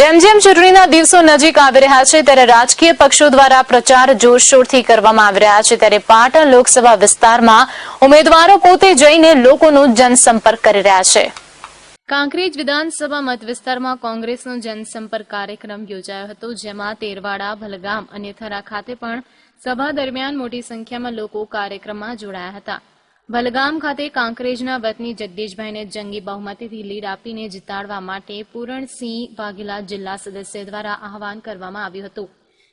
જેમ જેમ ચૂંટણીના દિવસો નજીક આવી રહ્યા છે, ત્યારે રાજકીય પક્ષો દ્વારા પ્રચાર જોરશોરથી કરવામાં આવી રહ્યા છે. ત્યારે પાટણ લોકસભા વિસ્તારમાં ઉમેદવારો પોતે જઈને લોકોનો જનસંપર્ક કરી રહ્યા છે. કાંકરેજ વિધાનસભા મત વિસ્તારમાં કોંગ્રેસનો જનસંપર્ક કાર્યક્રમ યોજાયો હતો, જેમાં તેરવાડા, ભલગામ અને થરા ખાતે પણ સભા દરમિયાન મોટી સંખ્યામાં લોકો કાર્યક્રમમાં જોડાયા હતા. ભલગામ ખાતે કાંકરેજના વતની જગદીશભાઈને જંગી બહુમતીથી લીડ આપીને જીતાડવા માટે પૂરણસિંહ વાઘેલા જિલ્લા સદસ્ય દ્વારા આહવાન કરવામાં આવ્યું હતું.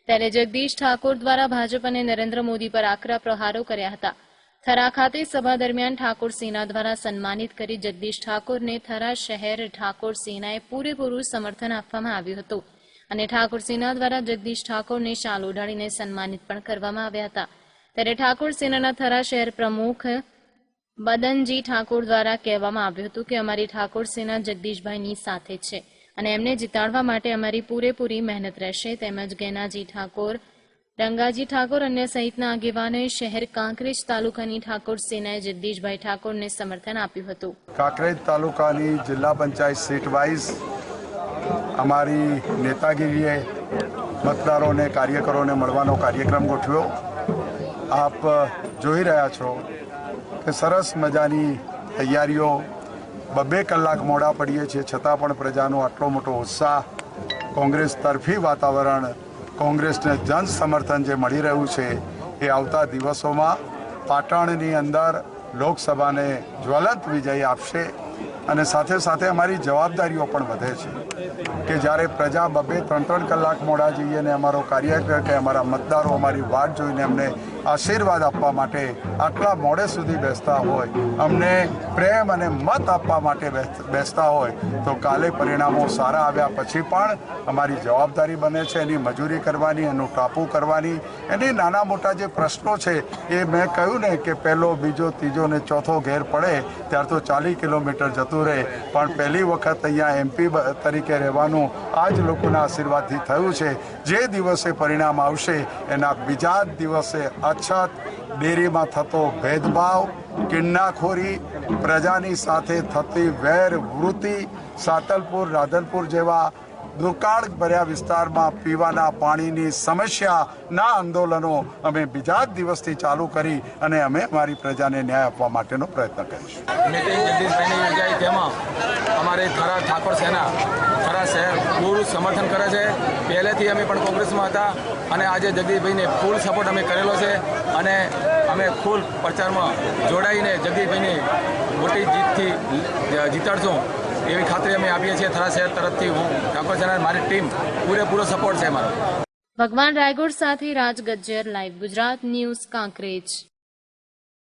ત્યારે જગદીશ ઠાકોર દ્વારા ભાજપ અને નરેન્દ્ર મોદી પર આકરા પ્રહારો કર્યા હતા. થરા ખાતે સભા દરમિયાન ઠાકોર સેના દ્વારા સન્માનિત કરી જગદીશ ઠાકોરને થરા શહેર ઠાકોર સેનાએ પૂરેપૂરું સમર્થન આપવામાં આવ્યું હતું અને ઠાકોર સેના દ્વારા જગદીશ ઠાકોરને શાલ ઓઢાડીને સન્માનિત પણ કરવામાં આવ્યા હતા. ત્યારે ઠાકોર સેનાના થરા શહેર પ્રમુખ બદનજી ઠાકોર દ્વારા કહેવામાં આવ્યું હતું કે અમારી ઠાકોર સેના જગદીશભાઈની સાથે છે અને એમને જીતાડવા માટે અમારી પૂરેપૂરી મહેનત રહેશે. તેમજ ગેનાજી ઠાકોર, રંગાજી ઠાકોર અન્ય સહિતના આગેવાનોએ શહેર કાંકરેજ તાલુકાની ઠાકોર સેનાએ જગદીશભાઈ ઠાકોરને સમર્થન આપ્યું હતું. કાંકરેજ તાલુકાની જિલ્લા પંચાયત સીટ વાઇઝ અમારી નેતાગીરીએ મતદારોને, કાર્યકરોને મળવાનો કાર્યક્રમ ગોઠવ્યો. આપ જોઈ રહ્યા છો કે સરસ મજાની તૈયારીઓ બબે કલાક મોડા પડીએ છીએ, છતાં પણ પ્રજાનો આટલો મોટો ઉત્સાહ, કોંગ્રેસ તરફી વાતાવરણ, કોંગ્રેસને જન સમર્થન જે મળી રહ્યું છે, એ આવતા દિવસોમાં પાટણની અંદર લોકસભાને જ્વલંત વિજય આપશે. અને સાથે સાથે અમારી જવાબદારીઓ પણ વધે છે કે જ્યારે પ્રજા બબે ત્રણ ત્રણ કલાક મોડા જઈએ અને અમારો કાર્યકર કે અમારા મતદારો અમારી વાટ જોઈને અમને આશીર્વાદ આપવા માટે આટલા મોડે સુધી બેસતા હોય, અમને પ્રેમ અને મત આપવા માટે બેસતા હોય, તો કાલે પરિણામો સારા આવ્યા પછી પણ અમારી જવાબદારી બને છે, એની મજૂરી કરવાની, એનું ટાપુ કરવાની, એની નાના મોટા જે પ્રશ્નો છે એ મેં કહ્યું ને કે પહેલો, બીજો, ત્રીજો ને ચોથો ઘેર પડે, ત્યાર તો ચાલીસ કિલોમીટર જતું રહે. પણ પહેલી વખત અહીંયા એમપી તરીકે રહેવાનું આ જ લોકોના આશીર્વાદથી થયું છે. જે દિવસે પરિણામ આવશે, એના બીજા જ દિવસે અછત, ડેરીમાં થતો ભેદભાવ, કિન્નાખોરી, પ્રજાની સાથે થતી વેર વૃત્તિ સાતલપુર, રાધનપુર જેવા દુકાળ ભર્યા વિસ્તારમાં પીવાના પાણીની સમસ્યાના આંદોલનો અમે બીજા જ દિવસથી ચાલુ કરી અને અમે અમારી પ્રજાને ન્યાય આપવા માટેનો પ્રયત્ન કરીશું. મિટિંગ જગદીશભાઈની યોજાઈ અમારી થરા ઠાકોર સેના, થરા શહેર પૂરું સમર્થન કરે છે. પહેલેથી અમે પણ કોંગ્રેસમાં હતા અને આજે જગદીશભાઈને ફૂલ સપોર્ટ અમે કરેલો છે અને અમે ફૂલ પ્રચારમાં જોડાઈને જગદીશભાઈની મોટી જીતથી જીતાડશું. એવી ખાતરી અમે આપીએ છીએ થરા શહેર તરફથી હું ઠાકોર મારી ટીમ પૂરેપૂરો સપોર્ટ છે મારો ભગવાન રાયગોડ સાથે રાજ ગજ્જર, લાઈવ ગુજરાત ન્યૂઝ, કાંકરેજ.